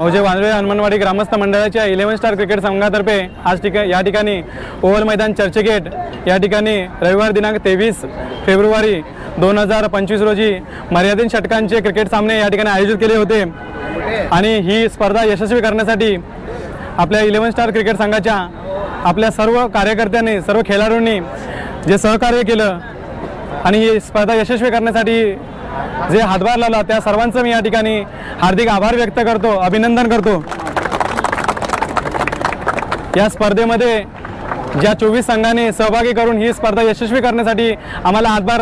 मौजे वांद्रे हनुमानवाडी ग्रामस्थ मंडळाच्या इलेव्हन स्टार क्रिकेट संघातर्फे आज ठिका या ठिकाणी ओव्हल मैदान चर्चगेट या ठिकाणी रविवार दिनांक तेवीस फेब्रुवारी दोन हजार पंचवीस रोजी मर्यादित षटकांचे क्रिकेट सामने या ठिकाणी आयोजित केले होते. आणि ही स्पर्धा यशस्वी करण्यासाठी आपल्या इलेव्हन स्टार क्रिकेट संघाच्या आपल्या सर्व कार्यकर्त्यांनी सर्व खेळाडूंनी जे सहकार्य केलं आणि ही स्पर्धा यशस्वी करण्यासाठी जे हातभार लावला त्या सर्वांचं मी या ठिकाणी हार्दिक आभार व्यक्त करतो अभिनंदन करतो. या स्पर्धेमध्ये ज्या चोवीस संघाने सहभागी करून ही स्पर्धा यशस्वी करण्यासाठी आम्हाला हातभार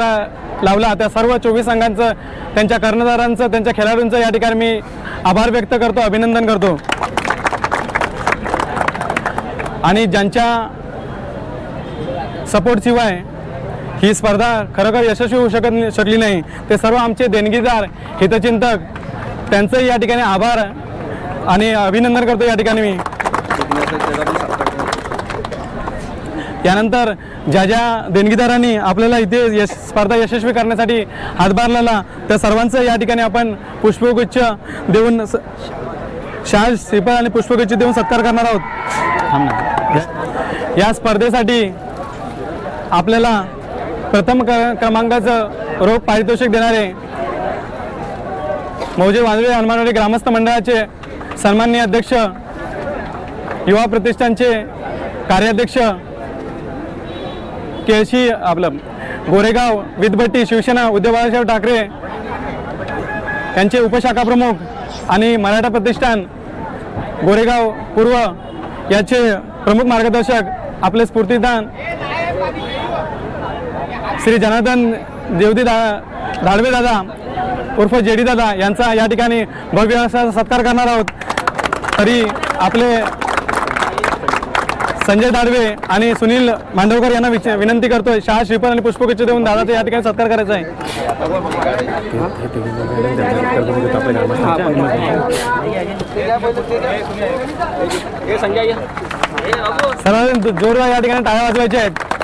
लावला त्या सर्व चोवीस संघांचं त्यांच्या कर्णधारांचं त्यांच्या खेळाडूंचं या ठिकाणी मी आभार व्यक्त करतो अभिनंदन करतो. आणि ज्यांच्या सपोर्टशिवाय ही स्पर्धा खरोखर यशस्वी होऊ शकत शकली नाही. ते सर्व आमचे देणगीदार हितचिंतक. त्यांचंही या ठिकाणी आभार आणि अभिनंदन करतो या ठिकाणी मी. यानंतर ज्या ज्या देणगीदारांनी आपल्याला इथे यश स्पर्धा यशस्वी करण्यासाठी हातभार लावला त्या सर्वांचं या ठिकाणी आपण पुष्पगुच्छ देऊन स- शाल श्रीफळ आणि पुष्पगुच्छ देऊन सत्कार करणार आहोत. या स्पर्धेसाठी आपल्याला प्रथम क्रमांकाचं रोख पारितोषिक देणारे मौजे वांद्रे हनुमानवाडी ग्रामस्थ मंडळाचे सन्माननीय अध्यक्ष युवा प्रतिष्ठानचे कार्याध्यक्ष केळशी आपलं गोरेगाव विदभट्टी शिवसेना उद्धव बाळासाहेब ठाकरे यांचे उपशाखा प्रमुख आणि मराठा प्रतिष्ठान गोरेगाव पूर्व याचे प्रमुख मार्गदर्शक आपले स्फूर्तिदान श्री जनार्दन देवदी दा दाडवे दादा उर्फ जेडी दादा यांचा या ठिकाणी भव्य असा सत्कार करणार आहोत. तरी आपले संजय दाडवे आणि सुनील मांडवकर यांना विच विनंती करतोय शहा श्रीफळ आणि पुष्पगुच्छ देऊन दादाचा या ठिकाणी सत्कार करायचा आहे. सर्वांनी जोरदार या ठिकाणी टाळ्या वाजवायच्या आहेत.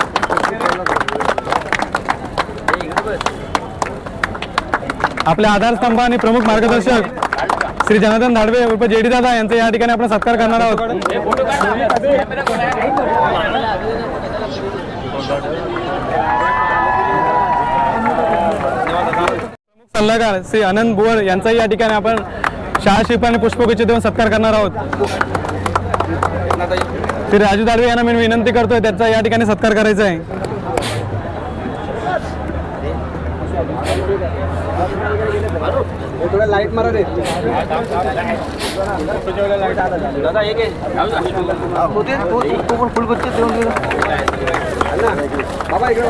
आपले आधारस्तंभ आणि प्रमुख मार्गदर्शक श्री जनार्दन धाडवे उर्फ जेडी दादा यांचा या ठिकाणी आपण सत्कार करणार आहोत. सल्लागार श्री आनंद बुवळ यांचाही या ठिकाणी आपण शहा आणि पुष्पगुच्छ देऊन सत्कार करणार आहोत. श्री राजू दाडवे यांना मी विनंती करतोय त्यांचा या ठिकाणी सत्कार करायचा आहे. थोडा लाइट मारा रे. दादा एक होते तो पण बच्चे देऊन दे. बाबा इकडे.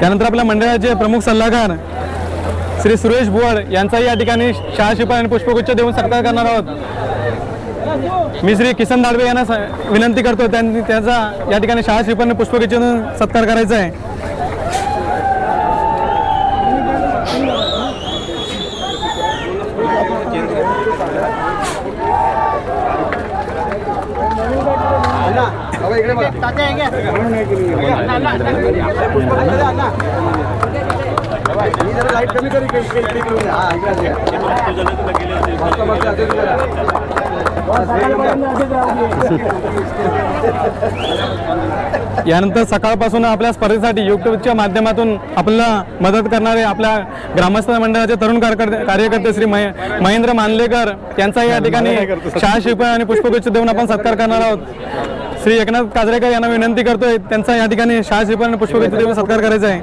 त्यानंतर आपल्या मंडळाचे प्रमुख सल्लागार श्री सुरेश बुवड यांचाही या ठिकाणी शहा शिपाई आणि पुष्पगुच्छ देऊन सत्कार करणार आहोत. मी श्री किसन दाडवे यांना विनंती करतो. त्यांनी त्याचा या ठिकाणी शाळा शिपाई आणि पुष्पगुच्छ सत्कार करायचा आहे. लाइट कमी यानंतर सकाळपासून आपल्या स्पर्धेसाठी युट्यूबच्या माध्यमातून आपल्याला मदत करणारे आपल्या ग्रामस्थ मंडळाचे तरुण कार्यकर्ते कार्यकर्ते श्री महे- महेंद्र मानलेकर यांचा या ठिकाणी शाळा शिल्प आणि पुष्पगुच्छ देऊन आपण सत्कार करणार आहोत. श्री एकनाथ काजरेकर यांना विनंती करतोय त्यांचा या ठिकाणी शाळा शिल्प आणि पुष्पगुच्छ देऊन सत्कार करायचा आहे.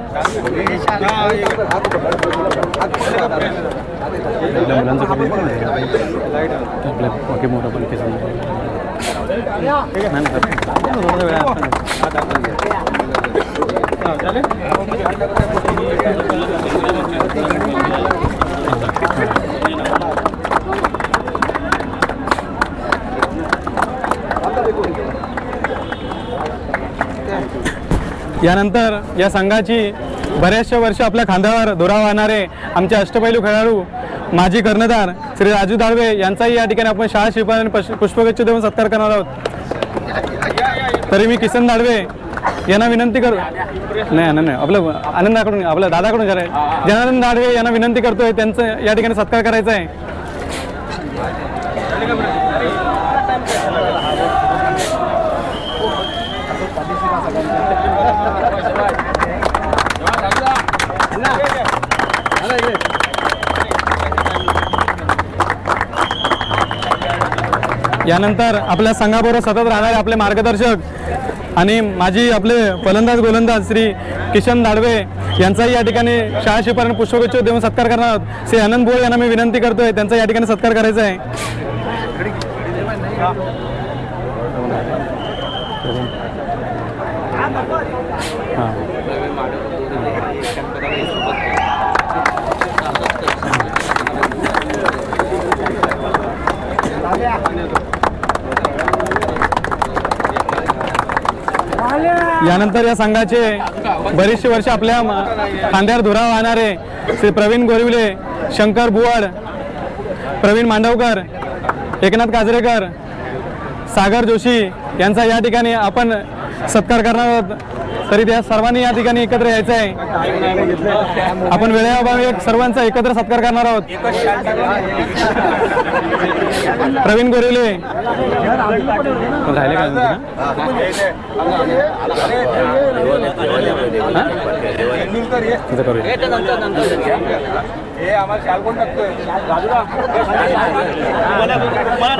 यानंतर या संघाची बऱ्याचशा वर्ष आपल्या खांद्यावर धुरा वाहणारे आमचे अष्टपैलू खेळाडू माजी कर्णधार श्री राजू दाळवे यांचाही या ठिकाणी आपण शाळा शिपाई पुष्पगुच्छ देऊन सत्कार करणार आहोत. तरी मी किसन दाळवे यांना विनंती करू नाही नाही नाही आपलं आनंदाकडून आपल्या दादाकडून करायचं जनार्दन दाडवे यांना विनंती करतोय त्यांचं या ठिकाणी सत्कार करायचा आहे. यानंतर आपल्या संघाबरोबर सतत राहणारे आपले मार्गदर्शक आणि माझी आपले फलंदाज गोलंदाज श्री किशन दाडवे यांचाही या ठिकाणी शहाशीपर्यंत पुष्पगुच्छ देऊन सत्कार करणार आहोत. श्री आनंद भोळ यांना मी विनंती करतोय त्यांचा या ठिकाणी सत्कार करायचा आहे. यानंतर या संघाचे बरीचशी वर्ष आपल्या खांद्यावर धुरा वाहणारे श्री प्रवीण गोरिवले शंकर बुवाड प्रवीण मांडवकर एकनाथ काजरेकर सागर जोशी यांचा या ठिकाणी आपण सत्कार करणार आहोत. तरी त्या सर्वांनी या ठिकाणी एकत्र यायचं आहे. आपण वेळेअभावी एक सर्वांचा एकत्र सत्कार करणार आहोत. प्रवीण गोरेले. राहिले का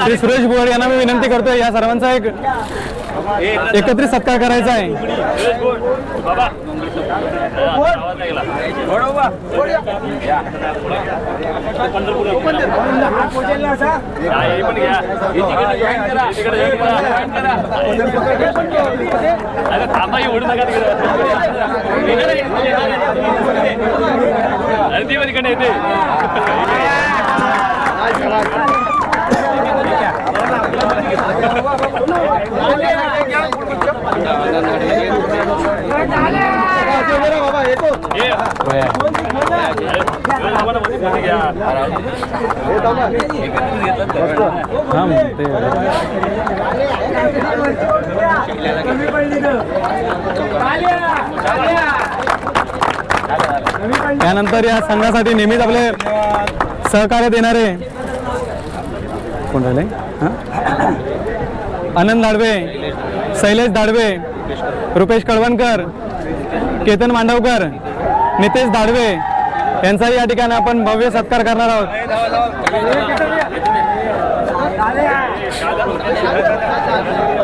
श्री सुरेश बुवाड यांना मी विनंती करतोय या सर्वांचा एक एकत्रित सत्कार करायचा आहे थांबा एवढं नका अरे ती तिकडे येते बाबा येतो ये आम्हाला मध्ये मध्ये घ्या हे थांबा. हा मग ते त्यानंतर या संघासाठी नेहमीच आपले सहकार्य देणारे कोण झाले आनंद दाडवे शैलेश दाडवे रुपेश कळवणकर. केतन मांडवकर नितेश दाडवे यांचाही या ठिकाणी आपण भव्य सत्कार करणार आहोत. हे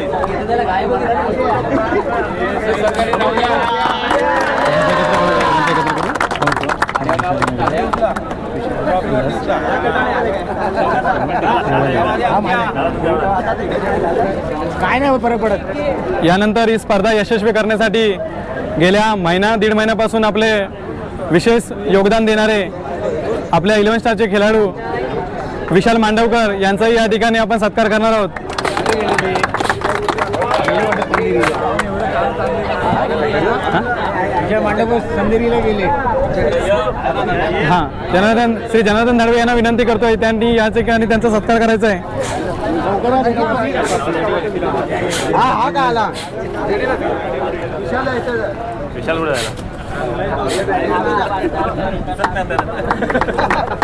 काय नाही फरक पडत यानंतर ही स्पर्धा यशस्वी करण्यासाठी गेल्या महिना दीड महिन्यापासून आपले विशेष योगदान देणारे आपल्या इलेव्हन स्टारचे खेळाडू विशाल मांडवकर यांचाही या ठिकाणी आपण सत्कार करणार आहोत. हां जनार्दन श्री जनार्दन धाडवे यांना विनंती करतोय. त्यांनी या ठिकाणी त्यांचा सत्कार करायचा आहे. हा हा का आला? विशाल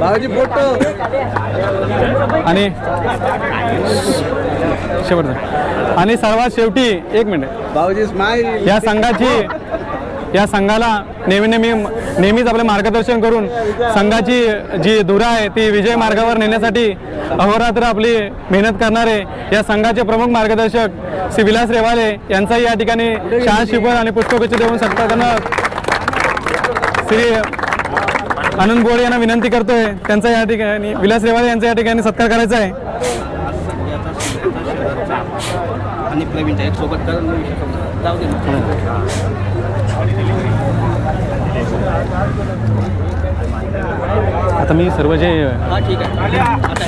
भाऊजी फोटो आणि शेवटचं. आणि सर्वात शेवटी एक मिनिट. भाऊजी स्माईल या संघाची या संघाला नेहमी नेहमी नेहमीच आपले मार्गदर्शन करून संघाची जी धुरा आहे ती विजय मार्गावर नेण्यासाठी अहोरात्र आपली मेहनत करणारे या संघाचे प्रमुख मार्गदर्शक श्री विलास रेवाले यांचाही या ठिकाणी शाळा शिपर आणि पुष्पगुच्छ देऊन सत्कार करणं श्री आनंद बोडे यांना विनंती करतोय. त्यांचा या ठिकाणी विलास रेवाले यांचा या ठिकाणी सत्कार करायचा आहे. आणि प्रवीण एक सोबत कर जाऊ दे आता मी सर्व जे ठीक आहे. आता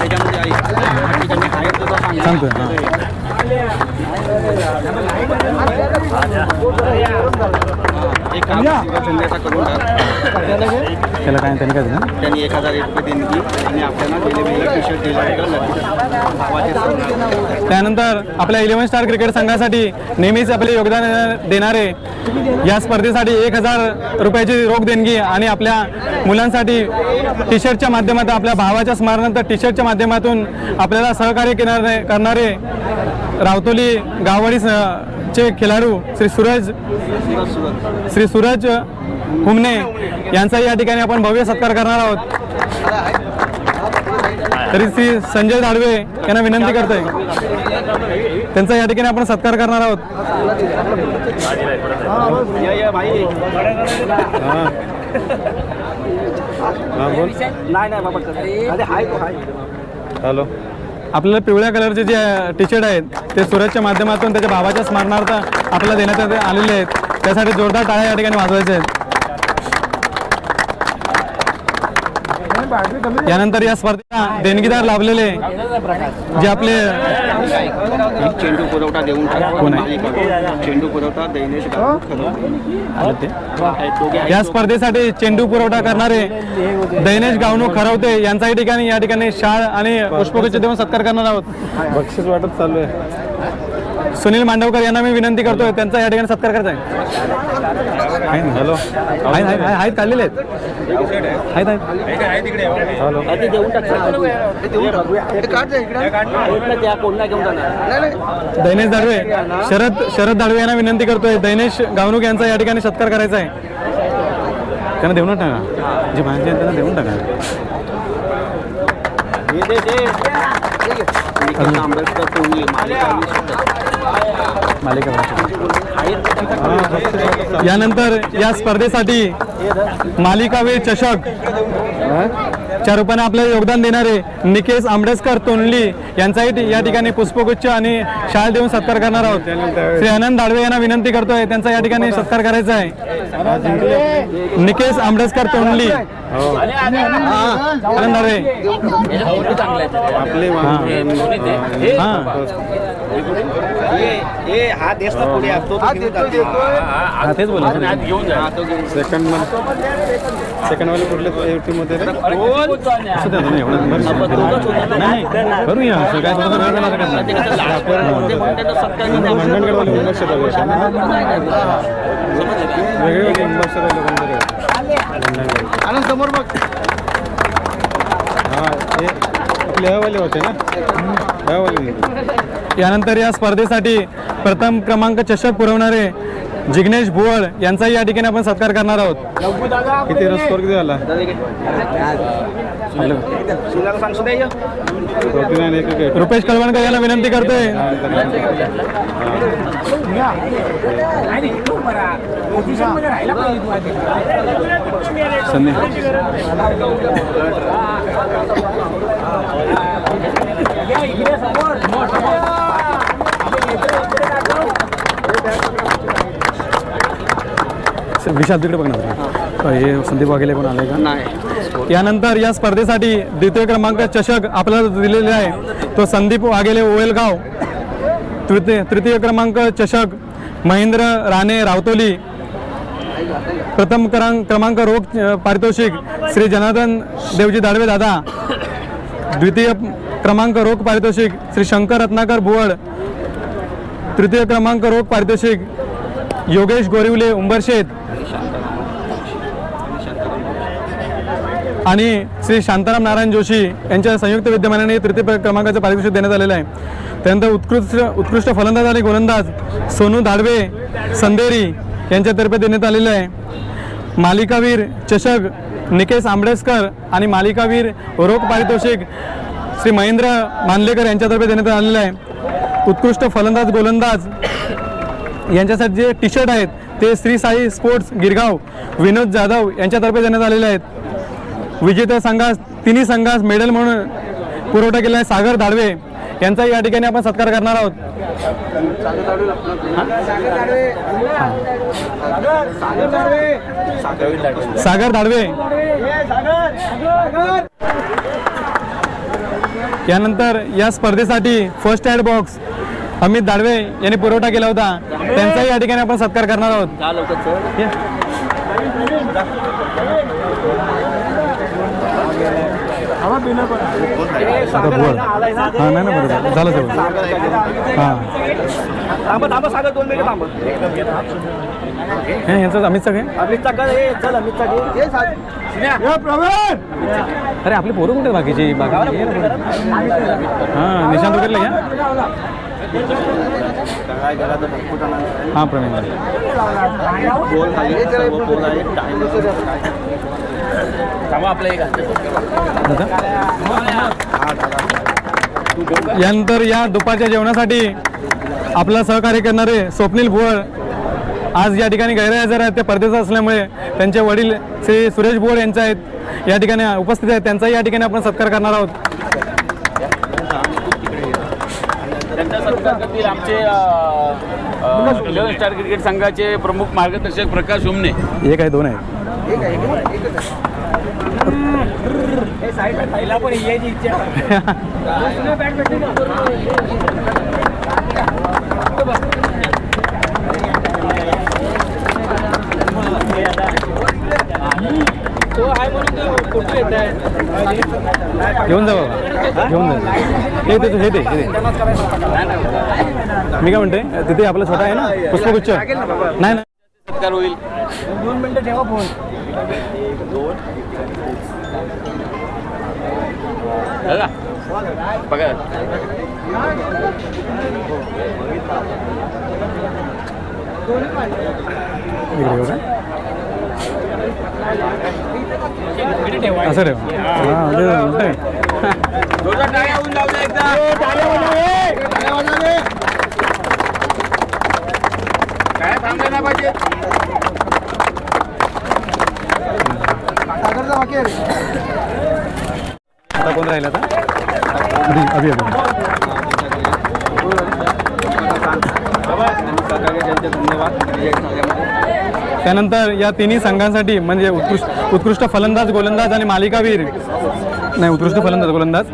त्याला काय त्यांनी काय दिलं त्यांनी एक हजार एक रुपये देणगी आणि आपल्याला टी शर्ट दिला. त्यानंतर आपल्या इलेव्हन स्टार क्रिकेट संघासाठी नेहमीच आपले योगदान देणारे या स्पर्धेसाठी एक हजार रुपयाची रोख देणगी आणि आपल्या मुलांसाठी टी शर्टच्या माध्यमातून आपल्या भावाच्या स्मरणार्थ टी शर्टच्या माध्यमातून आपल्याला सहकार्य करणारे करणारे रावतोली गाववाडी स- चे खेळाडू श्री सूरज श्री सूरज हुमने यांचा या ठिकाणी आपण भव्य सत्कार करणार आहोत. तरी श्री संजय दाडवे यांना विनंती करतोय. त्यांचा या ठिकाणी आपण सत्कार करणार आहोत. या या भाई नाही नाही बाबा अरे हाय तो हाय. हॅलो. आपल्याला पिवळ्या कलरचे जे टी शर्ट आहेत ते सूरजच्या माध्यमातून त्याच्या भावाच्या स्मरणार्थ आपल्याला देण्यात आलेले आहेत. त्यासाठी जोरदार टाळ्या या ठिकाणी वाजवायचे आहेत. यानंतर या स्पर्धेला देणगीदार लाभलेले जे आपले चेंडू पुरवठा देऊन. चेंडू पुरवठा. या स्पर्धेसाठी चेंडू पुरवठा करणारे दैनेश गावणू खरवते यांचाही ठिकाणी या ठिकाणी शाळ आणि पुष्पगुच्छ देऊन सत्कार करणार आहोत. बक्षीस वाटप चालू आहे. सुनील मांडवकर यांना मी विनंती करतोय त्यांचा या ठिकाणी सत्कार करायचा आहे हॅलो. आहेत आहेत काढलेले आहेत. आहेत हॅलो ते देऊन दैनेश दाडवे शरद शरद दाडवे यांना विनंती करतोय. दैनेश गावणूक यांचा या ठिकाणी सत्कार करायचा आहे. त्यांना देऊन टाका. जे माहिती आहे त्यांना देऊन टाका. आंबेडकर मालिका. यानंतर या स्पर्धेसाठी मालिकावीर चषक. च्या रूपाने आपल्याला योगदान देणारे निकेश आंबडेस्कर तोंडली यांचाही या ठिकाणी पुष्पगुच्छ आणि शाळा देऊन सत्कार करणार आहोत. श्री आनंद दाडवे यांना विनंती करतोय त्यांचा या ठिकाणी सत्कार करायचा आहे. निकेश आंबडेस्कर तोंडली. आनंद दाडवे. आपले हां देश ना पुढे असतो तो घेऊन जातो. तेच बोला तो घेऊन सेकंड सेकंड वाले कुठल्या टीममध्ये रे? असं द्या तुम्ही एवढं बरं. नाही नाही. करूया असं काय थोडंसं वेळ झाला तर काय ते कसं होते नाही वेगळे वेगळे कोणतरी आनंद समोर बघ. हा हे आपले ह्यावाले होते ना? यानंतर या स्पर्धेसाठी प्रथम क्रमांक चषक पुरवणारे जिग्नेश भुवळ यांचाही या ठिकाणी आपण सत्कार करणार आहोत. किती रस स्कोर किती झाला? रुपेश कळवणकर यांना विनंती करतोय. संधी विशाल तिकडे बघ ना हे संदीप वाघेले पण आले का? नाही. यानंतर या स्पर्धेसाठी द्वितीय क्रमांक चषक आपल्याला दिलेले आहे. तो संदीप वाघेले ओवेलगाव. तृतीय तृतीय क्रमांक चषक महेंद्र राणे रावतोली. प्रथम क्रमांक क्रमांक रोख अ, पारितोषिक श्री जनार्दन देवजी दाडवे दादा. द्वितीय क्रमांक रोख पारितोषिक श्री शंकर रत्नाकर भुवड. तृतीय क्रमांक रोख पारितोषिक योगेश गोरिवले उंबरशेत आणि श्री शांताराम नारायण जोशी यांच्या संयुक्त विद्यमानाने तृतीय क्रमांकाचं पारितोषिक देण्यात आलेलं आहे. त्यानंतर उत्कृष्ट उत्कृष्ट फलंदाज आणि गोलंदाज सोनू धाडवे संदेरी यांच्यातर्फे देण्यात आलेलं आहे. मालिकावीर चषक निकेश आंबडेसकर आणि मालिकावीर रोख पारितोषिक श्री महेंद्र मानलेकर यांच्यातर्फे देण्यात आलेलं आहे. उत्कृष्ट फलंदाज गोलंदाज यांच्यासाठी जे टी शर्ट आहेत ते श्री साई स्पोर्ट्स गिरगाव विनोद जाधव यांच्यातर्फे देण्यात आलेले आहेत. विजेत्या संघास तिन्ही संघास मेडल म्हणून पुरवठा केला आहे सागर धाडवे. यांचा या ठिकाणी आपण सत्कार करणार आहोत. सागर धाडवे. यानंतर या स्पर्धेसाठी first aid box Amit Dadve यांनी पुरवठा केला होता. त्यांचाही या ठिकाणी आपण सत्कार करणार आहोत जा लवकर चल या. आता बोल. हा नाही ना बरोबर. झालं तेवढं हां. थांबा थांबा सागर दोन मिनिटं थांबा. हे यांचं अमित सगळे अमितचा कर हे चल अमितचा घे अरे आपले पोरं कुठे बाकीची? बाकी हां निशांत वगैरे घ्या हां प्रवीण. बोल यानंतर या दुपारच्या जेवणासाठी आपलं सहकार्य करणारे स्वप्नील भुवळ आज या ठिकाणी गैरहजर आहेत. ते परदेशात असल्यामुळे त्यांचे वडील श्री सुरेश भुवळ यांचे आहेत. या ठिकाणी उपस्थित आहेत. त्यांचाही या ठिकाणी आपण सत्कार करणार आहोत. आमचे इलेव्हन स्टार क्रिकेट संघाचे प्रमुख मार्गदर्शक प्रकाश उमने एक आहे दोन आहे. पण यायची इच्छा घेऊन जा बाबा. घेऊन जा. हे ते हे ते. मी काय म्हणते तिथे आपलं छोटा आहे ना? पुष्पगुच्छ. नाही ना सत्कार होईल. दोन मिनिटं ठेवा फोन. दादा बघा इकडे येऊ का? असं ठेव हां ते उलटं आहे. जोरदार टाळ्या होऊन जाऊ द्या एकदा काय थांबले नाही पाहिजे सागरचा वाक्य आता कोण राहिला आता अभि अभि अभि त्यानंतर या तिन्ही संघांसाठी म्हणजे उत्कृष्ट उत्कृष्ट फलंदाज गोलंदाज आणि मालिकावीर. नाही उत्कृष्ट फलंदाज गोलंदाज.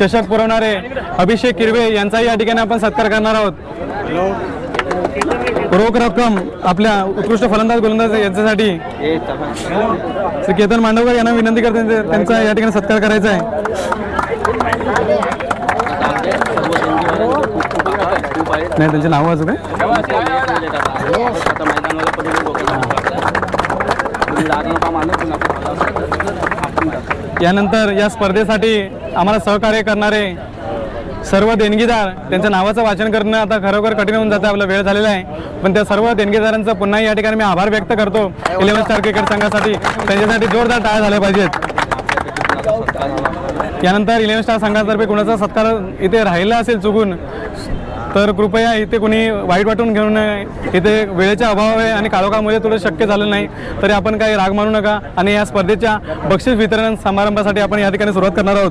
चषक पुरवणारे अभिषेक किरवे यांचाही या ठिकाणी आपण सत्कार करणार आहोत. रोख रक्कम आपल्या उत्कृष्ट फलंदाज गोलंदाज यांच्यासाठी. श्री केतन मांडवकर यांना विनंती करते त्यांचा या ठिकाणी सत्कार करायचा आहे. नाही त्यांचे नाव वाचू काय? यानंतर या स्पर्धेसाठी आम्हाला सहकार्य करणारे सर्व देणगीदार त्यांच्या नावाचं वाचन करणं आता खरोखर कठीण होऊन जातं आपला वेळ झालेला आहे. पण त्या सर्व देणगीदारांचा पुन्हा या ठिकाणी मी आभार व्यक्त करतो. इलेव्हन स्टार क्रिकेट संघासाठी त्यांच्यासाठी जोरदार टाळ्या झाल्या पाहिजेत. यानंतर इलेव्हन स्टार संघातर्फे कुणाचा सत्कार इथे राहिला असेल चुकून तर कृपया इथे कोणी वाईट वाटून घेऊन इथे वेळेचा अभाव आहे आणि काळोखामुळे थोडं शक्य झालं नाही तरी आपण काही राग मानू नका आणि या स्पर्धेच्या बक्षीस वितरण समारंभासाठी आपण या ठिकाणी सुरुवात करणार आहोत.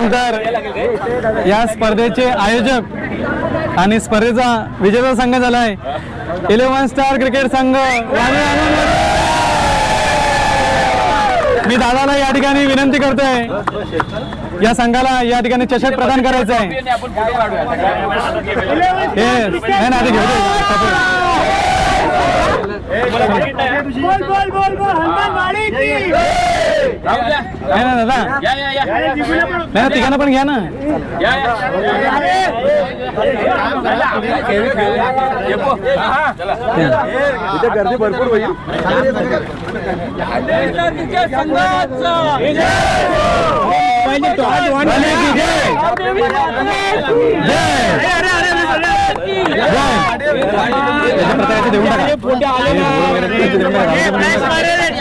त्यानंतर या स्पर्धेचे आयोजक आणि स्पर्धेचा विजेता संघ झाला आहे. इलेव्हन स्टार क्रिकेट संघ. मी दादाला या ठिकाणी विनंती करतोय. या संघाला या ठिकाणी चषक प्रदान करायचं आहे हे नाही ना, आधी घेऊ दे. राहू द्या. नाही ना दादा या या या नाही ना तिघांना पण घ्या ना या या येपो. चला इथे गर्दी भरपूर होईल वाली की जय. जय. जय. याच्या प्रकाराचे देऊन टाका. वगैरे देऊन टाका.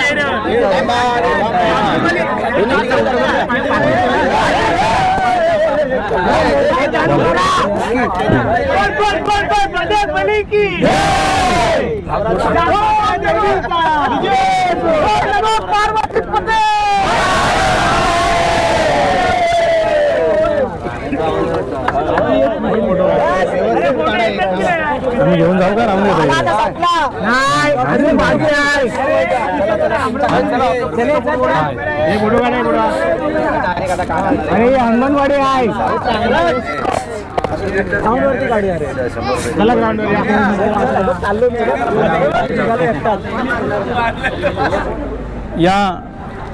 आम्ही घेऊन जाऊ का? देतो अरे अंगणवाडी आहे. या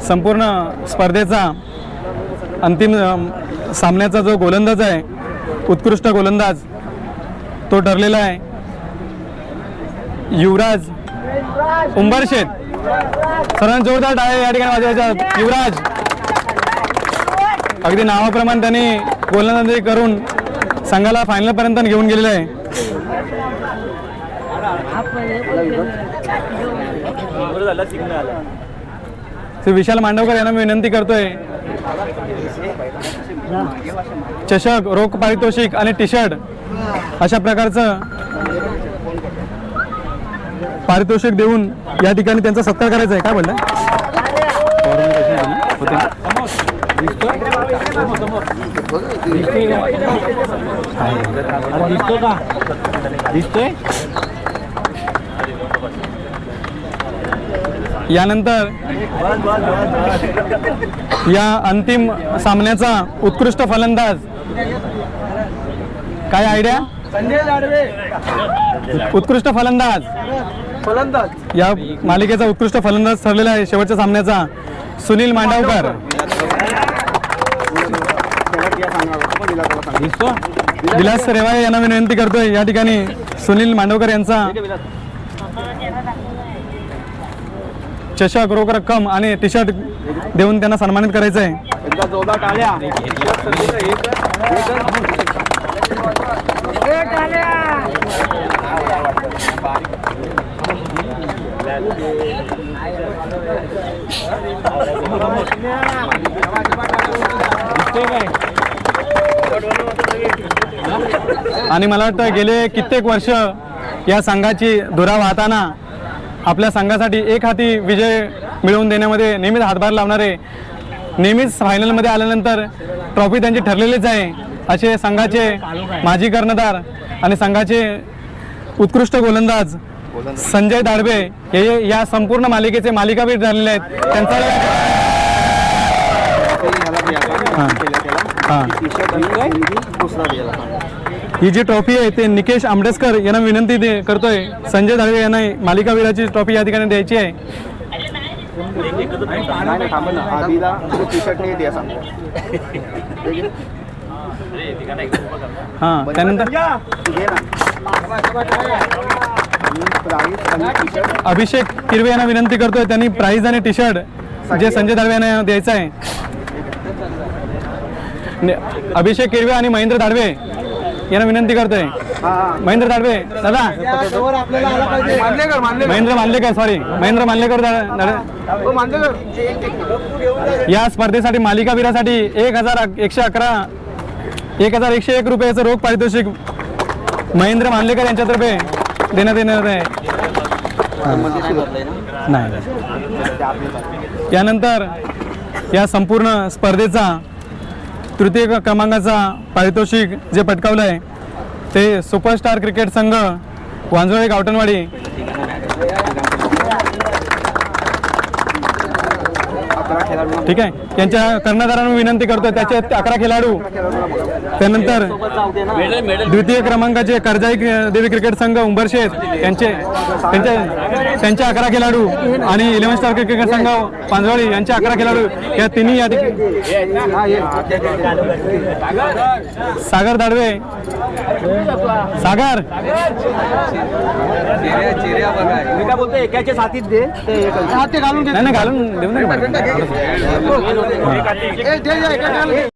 संपूर्ण स्पर्धेचा अंतिम सामन्याचा जो गोलंदाज आहे उत्कृष्ट गोलंदाज तो ठरलेला आहे. युवराज उंबरशेत. सर्वांना जोरदार टाळे या ठिकाणी वाजवायच्या युवराज. अगदी नावाप्रमाणे त्यांनी गोलंदाजी करून संघाला फायनलपर्यंत घेऊन गेलेलं आहे. श्री विशाल मांडवकर यांना मी विनंती करतोय. चषक रोख पारितोषिक आणि टी शर्ट अशा प्रकारचं पारितोषिक देऊन या ठिकाणी त्यांचा सत्कार करायचा आहे. काय म्हणलं? यानंतर या अंतिम सामन्याचा उत्कृष्ट फलंदाज. काय आयडिया संजय उत्कृष्ट फलंदाज. फलंदाज. या मालिकेचा उत्कृष्ट फलंदाज ठरलेला आहे शेवटच्या सामन्याचा. सुनील मांडवकर. विलास रेवाळे यांना मी विनंती करतोय. या ठिकाणी सुनील मांडवकर यांचा चषक रोख रक्कम आणि टी शर्ट देऊन त्यांना सन्मानित करायचं आहे आणि मला वाटतं गेले कित्येक वर्ष या संघाची धुरा वाहताना आपल्या संघासाठी एक हाती विजय मिळवून देण्यामध्ये नेहमीच हातभार लावणारे नेहमीच फायनलमध्ये आल्यानंतर ट्रॉफी त्यांची ठरलेलीच आहे. असे संघाचे माजी कर्णधार आणि संघाचे उत्कृष्ट गोलंदाज संजय दाडबे हे या संपूर्ण मालिकेचे मालिकावीर झालेले आहेत. त्यांचा ही. जी ट्रॉफी आहे ते निकेश आंबडेसकर यांना विनंती दे करतोय. संजय धाडवे यांना मालिकावीराची ट्रॉफी या ठिकाणी द्यायची आहे. टी शर्ट नाही द्या सांग हां त्यानंतर? अभिषेक किरवे यांना विनंती करतोय त्यांनी प्राईज आणि टी शर्ट जे संजय दाडवे यांना द्यायचं आहे. अभिषेक किरवे आणि महेंद्र दाडवे यांना विनंती करतोय. महेंद्र दाडवे दादा. महेंद्र मानलेकर सॉरी महेंद्र मानलेकर हो, मान्यकर या स्पर्धेसाठी मालिकावीरासाठी एक हजार एकशे अकरा एक हजार एकशे एक रुपयाचं रोख पारितोषिक महेंद्र मानलेकर यांच्यातर्फे देण्यात येणार आहे. नाही. यानंतर या संपूर्ण स्पर्धेचा तृतीय क्रमांकाचा पारितोषिक जे पटकावलं आहे ते सुपरस्टार क्रिकेट संघ वांजोळे गावटनवाडी. ठीक आहे. यांच्या कर्णधारांना विनंती करतो त्याचे अकरा खेळाडू. त्यानंतर द्वितीय क्रमांकाचे कर्जाई देवी क्रिकेट संघ उंबरशेत यांचे त्यांचे त्यांचे अकरा खेळाडू आणि इलेव्हन स्टार क्रिकेट संघ पांजवळी यांचे अकरा खेळाडू. या तिन्ही या सागर दाडवे. सागर. नाही घालून देऊ नका. এই